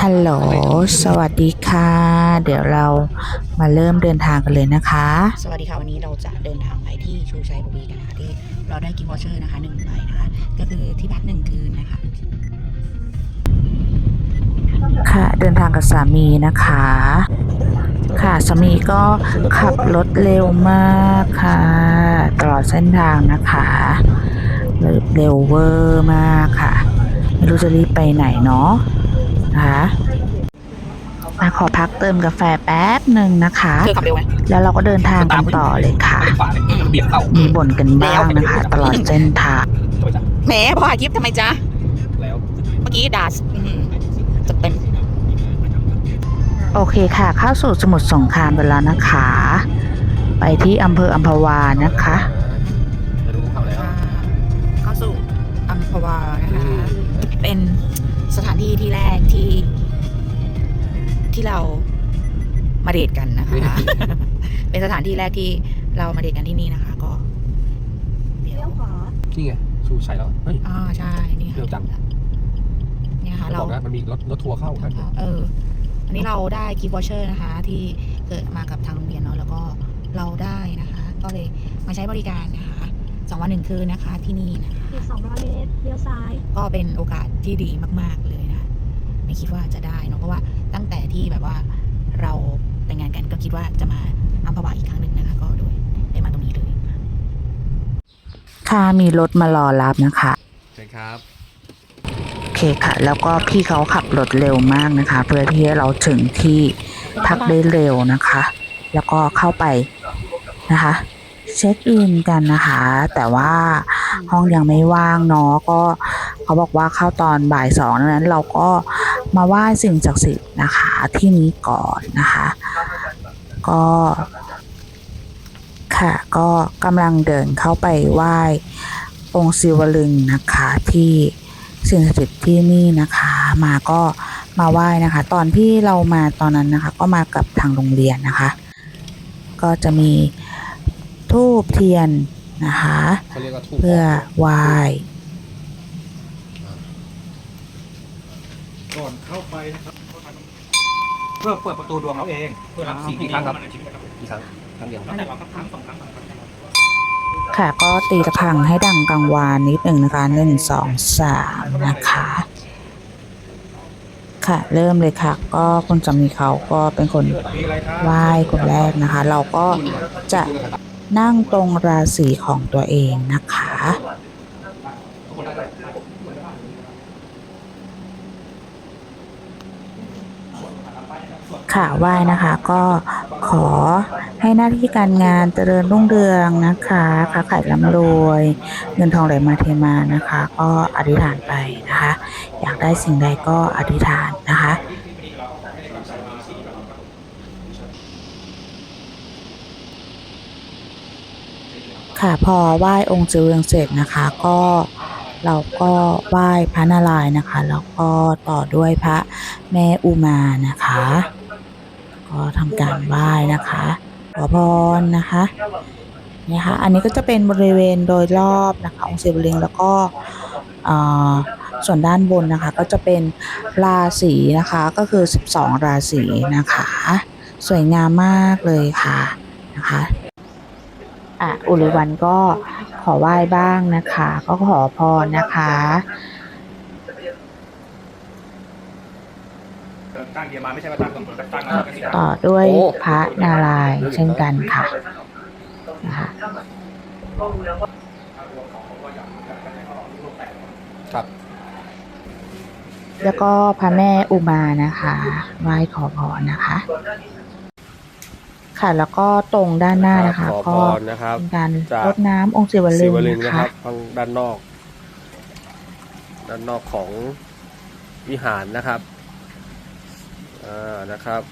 ฮัลโหล สวัสดีค่ะ เดี๋ยวเรามาเริ่มเดินทางกันเลยนะคะ สวัสดีค่ะ วันนี้เราจะเดินทางไปที่ชูชัยบุรีกันนะคะที่เราได้กิฟต์วอเชอร์นะคะหนึ่งใบนะคะ ก็คือที่พักหนึ่งคืนนะคะ ค่ะ เดินทางกับสามีนะคะ ค่ะสามีก็ขับรถเร็วมากค่ะ ตลอดเส้นทางนะคะเร็วเวอร์มากค่ะ ไม่รู้จะรีบไปไหนเนาะ นะคะมาขอพักเติมกาแฟแป๊บหนึ่งนะคะเธอขับเร็วไหมแล้วเราก็เดินทางกันต่อเลยค่ะขวาเลยเบียดเข้ามีบ่นกันบ้างนะคะ ตลอดเส้นทางทำไมจ๊ะแหมพออากิฟต์ทำไมจ๊ะแล้วเมื่อกี้ด่าอื้อหือจะเต็มโอเคค่ะ เข้าสู่สมุทรสงครามกันแล้วนะคะ ไปที่อำเภออัมพวานะคะจะรู้เขาแล้วเข้าสู่อัมพวานะคะเป็น สถานที่ที่แรกที่ ที่เรามาเดทกันนะคะ เป็นสถานที่แรกที่เรามาเดทกันที่นี่นะคะ ก็เดี๋ยวนี่ไงชูชัยแล้วเฮ้ยอ่าใช่นี่ค่ะเร็วจังเนี่ยค่ะเราเราบอกนะมันมีรถรถทัวร์เข้านะเออ อันนี้เราได้กิฟต์วอเชอร์นะคะ ที่เกิดมากับทางโรงเรียนเนาะแล้วก็เราได้นะคะ ก็เลยมาใช้บริการนะคะ สองวันหนึ่งคืนนะคะที่นี่นะคะอีก200เมตรเลี้ยวซ้าย ก็เป็นโอกาสที่ดีมาก ๆ เลยนะ ไม่คิดว่าจะได้เนอะเพราะว่าตั้งแต่ที่แบบว่าเราแต่งงานกันก็คิดว่าจะมาอัมพวาอีกครั้งหนึ่งนะคะ ก็โดยได้มาตรงนี้เลยค่ะมีรถมารอรับนะคะใช่ครับโอเคค่ะ แล้วก็พี่เขาขับรถเร็วมากนะคะ เพื่อที่ให้เราถึงที่พักได้เร็วนะคะ แล้วก็เข้าไปนะคะ เช็คอินกันนะคะ แต่ว่าห้องยังไม่ว่างเนาะก็เขาบอกว่าเข้าตอนบ่ายสองดังนั้นเราก็มาไหว้สิ่งศักดิ์สิทธิ์นะคะ ที่นี้ก่อนนะคะ ก็ค่ะก็กำลังเดินเข้าไปไหว้องค์ศิวลึงนะคะที่สิ่งศักดิ์สิทธิ์ที่นี่นะคะ มาก็มาไหว้นะคะ ตอนที่เรามาตอนนั้นนะคะ ก็มากับทางโรงเรียนนะคะ ก็จะมี ทูบเทียนนะคะ เขาเรียกว่าทูบเพื่อไหว้ก่อนเข้าไปนะครับเพื่อเปิดประตูดวงเราเองเพื่อรับสิ่งกี่ที่ครั้งครับกี่ครั้งครั้งเดียวตั้งแต่เราครับครั้งสองครั้งสามครั้งค่ะก็ตีระฆังให้ดังกังวานนิดหนึ่งนะคะหนึ่งสองสามนะคะ ค่ะเริ่มเลยค่ะ ก็คุณสามีเขาก็เป็นคนมีอะไรครับไหว้คนแรกนะคะ เราก็จะ นั่งตรงราศีของตัวเองนะคะ ค่ะไหว้นะคะก็ขอให้หน้าที่การงานเจริญรุ่งเรืองนะคะค้าขายร่ำรวย เงินทองไหลมาเทมานะคะ ก็อธิษฐานไปนะคะ อยากได้สิ่งใดก็อธิษฐานนะคะ ค่ะพอไหว้องค์เจริญเสร็จนะคะก็เราก็ไหว้พระนารายณ์นะคะ แล้วก็ต่อด้วยพระแม่อุมานะคะ ก็ทำการไหว้นะคะขอพรนะคะเนี่ยค่ะอันนี้ก็จะเป็นบริเวณโดยรอบนะคะองค์ศิวลึงแล้วก็ส่วนด้านบนนะคะ ก็จะเป็นราศีนะคะก็คือ 12 ราศีนะคะ สวยงามมากเลยค่ะนะคะ อะอุริวันก็ขอไหว้บ้างนะคะ ก็ขอพรนะคะตั้งเดียมาไม่ใช่ว่าตั้งตรงตั้งแล้วก็สิต่อด้วยพระนารายณ์เช่นกันค่ะนะคะครับ แล้วก็พระแม่อุมานะคะไหว้ขอพรนะคะ ค่ะ แล้วก็ตรงด้านหน้านะคะขอพก็รนะครับเป็นการจากรดน้ำองค์ศิวลึศิงวลึงนะนะคคะรับทางด้านนอก ด้านนอกของวิหารนะครับอ่านะครับ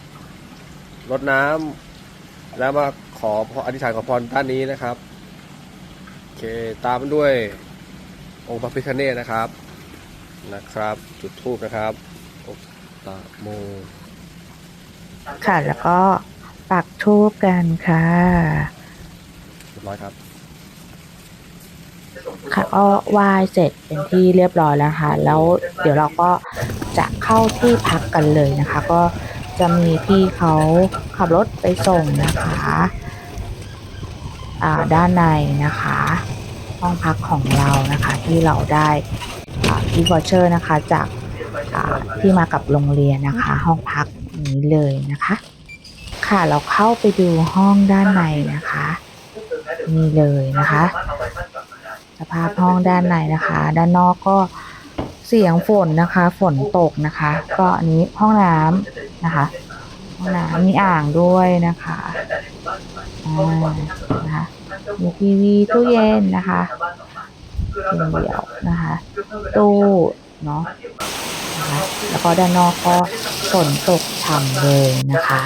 รดน้ำแล้วมาขอพรอธิษฐานขอพรด้านนี้นะครับโอเคตามด้วยองค์พระพิฆเนศนะครับนะครับ จุดธูปนะครับอกตะโม ค่ะ แล้วก็ ปักทูบกันค่ะเรียบร้อยครับ ค่ะก็ไหว้เสร็จเป็นที่เรียบร้อยแล้วค่ะแล้วเดี๋ยวเราก็จะเข้าที่พักกันเลยนะคะ ก็จะมีพี่เขาขับรถไปส่งนะคะอ่าด้านในนะคะ ห้องพักของเรานะคะที่เราได้กิฟต์วอเชอร์นะคะจากอ่าที่มากับโรงเรียนนะคะ ห้องพักนี้เลยนะคะ ค่ะ เราเข้าไปดูห้องด้านในนะคะ นี่เลยนะคะ สภาพห้องด้านในนะคะ ด้านนอกก็เสียงฝนนะคะ ฝนตกนะคะ ก็อันนี้ห้องน้ำนะคะ ห้องน้ำมีอ่างด้วยนะคะอ่านะคะมีทีวีตู้เย็นนะคะเตียงเดี่ยวนะคะ ตู้เนาะนะคะแล้วก็ด้านนอกก็ ฝนตกฉ่ำเลยนะคะ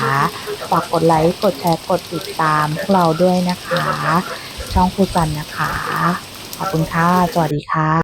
ฝากกดไลค์ กดแชร์ กดติดตามพวกเราด้วยนะคะ ช่องครูจันนะคะ ขอบคุณค่ะ สวัสดีค่ะ